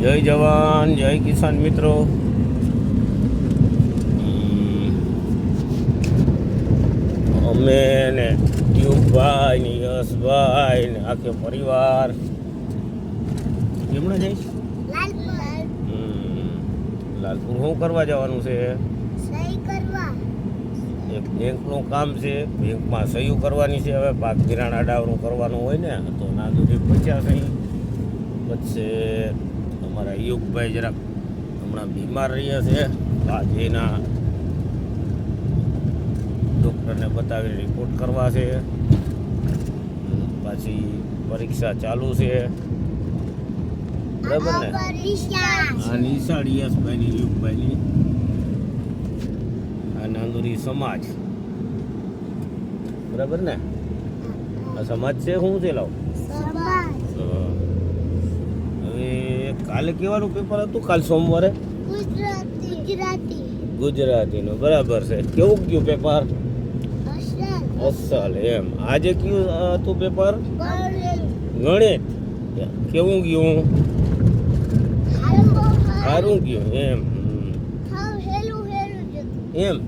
જય જવાન જય કિસાન મિત્રો. અમે ને ટ્યુબભાઈ ને યશભાઈ ને આખે પરિવાર. કેમણે જઈશ? હમ. લાલપુર શું કરવા જવાનું છે? એક બેંકનું કામ છે બેંકમાં સહીઓ કરવાની છે. હવે પાક ધિરાણ અડાવરું કરવાનું હોય ને તો ના સુધી પચાસ સહી પછી અમારા યુગભાઈ જરાક હમણાં બીમાર રહ્યા છે. બાજરીના ડૉક્ટરને બતાવી રિપોર્ટ કરવા છે. પછી પરીક્ષા ચાલુ છે. બરાબર ને? આ નિશાળ. યશભાઈની યુગભાઈની આ નાંદુરી સમાજ. બરાબર ને? આ સમાજ છે? શું છે લાવ? હવે કાલે કેવાનું પેપર હતું? કાલ સોમવારે? ગુજરાતી. ગુજરાતીનું બરાબર છે. કેવું ગયું પેપર અસલ. એમ. આજે કયું હતું પેપર ગણિત. કેવું ગયું? સારું ગયું એમ. એમ.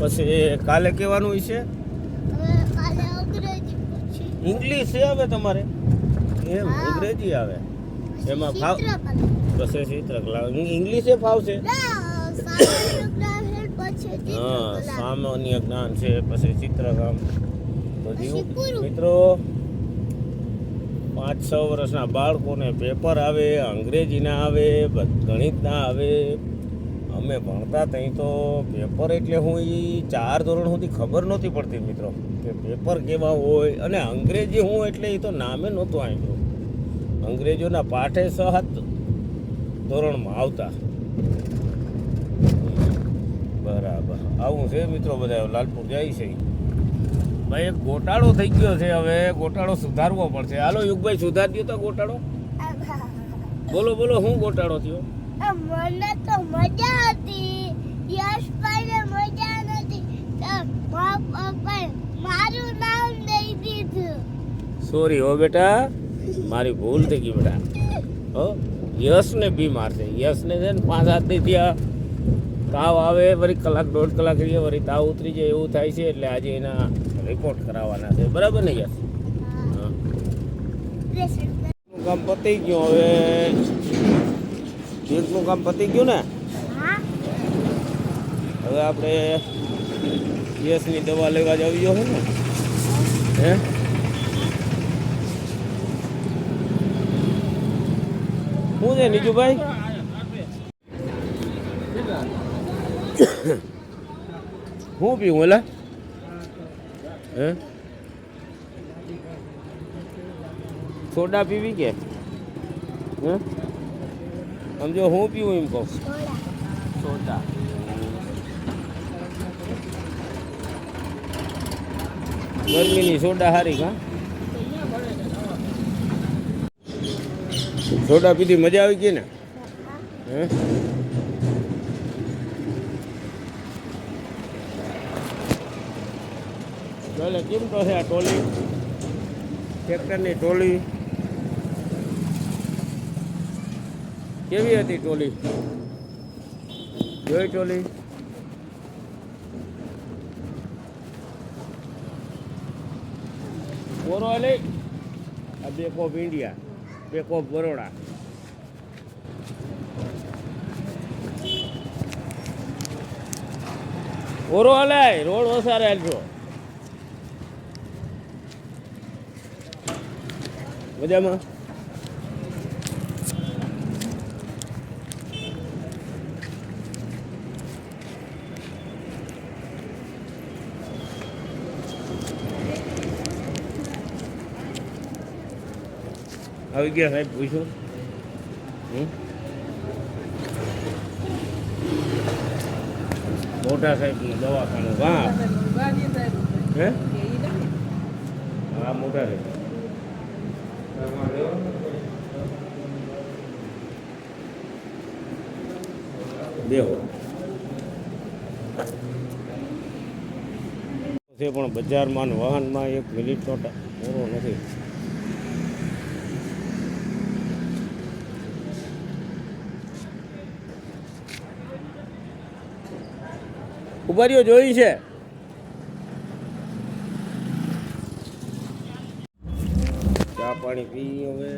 પછી કાલે કહેવાનું છે ઇંગ્લિશ હવે તમારે? એમ અંગ્રેજી આવે. એમાં ફાવ ચિત્રકલા. પછી ચિત્રકલા ઇંગ્લિશે ફાવશે હા. સામાન્ય જ્ઞાન છે પછી ચિત્રકામ. બધું મિત્રો પાંચ છ વર્ષના બાળકોને પેપર આવે અંગ્રેજીના આવે ગણિતના આવે. અમે ભણતા ત્યાં તો પેપર એટલે હું એ ચાર ધોરણ સુધી ખબર નહોતી પડતી મિત્રો કે પેપર કેવા હોય. અને અંગ્રેજી હું એટલે એ તો નામે નહોતું આપ્યું અંગ્રેજોના પાઠે સહત ધોરણમાં આવતા. બરાબર. આવું છે મિત્રો બધા લાલપુર જાય છે. ભાઈ એક ગોટાળો થઈ ગયો છે હવે. ગોટાળો સુધારવો પડશે. હાલો યુગભાઈ સુધાર્યો તો ગોટાળો. બોલો બોલો હું ગોટાળો થયો? મને તો મજા હતી. યશભાઈને મજા નથી. તો મા પપ્પાએ મારું નામ દઈ દીધું. સોરી હો બેટા. મારી ભૂલ થઈ ગઈ બેટા. હો યશને બીમાર છે યશને છે ને પાંચ હાથ નહીં થયા તાવ આવે વળી કલાક દોઢ કલાક રહીએ વળી તાવ ઉતરી જાય એવું થાય છે એટલે આજે એના રિપોર્ટ કરાવવાના છે. બરાબર ને યશ? હા. નું કામ પતી ગયું હવે. બેંકનું કામ પતી ગયું ને? હા. હવે આપણે યશની દવા લેવા જવી જોઈએ ને. હે? શું છે, નીજુભાઈ? શું પીવું, એલા? હે? સોડા પીવી કે? હે? સમજો, હું પીવું એમ કહું? સોડા. ગરમીની સોડા હારી કા સોડા પીધી મજા આવી ગઈ ને? હે? ચાલે કેમ તો છે આ ટોલી? ટ્રેક્ટરની ટોલી. કેવી હતી ટોલી? જોઈ ટોલી? બોરો લઈ આ bank of India bank of Baroda ઓરો હલાય રોડ ઓસારે હાલજો. મજામાં? આવી ગયા સાહેબ પૂછ્યું હમ? મોટા સાહેબનું દવાખાનું. હા હે? હા મોટા સાહેબ છે પણ બજારમાં વાહનમાં એક મિનિટનો પૂરો નથી. ઉભારીઓ જોઈ છે. ચા પાણી પી હવે.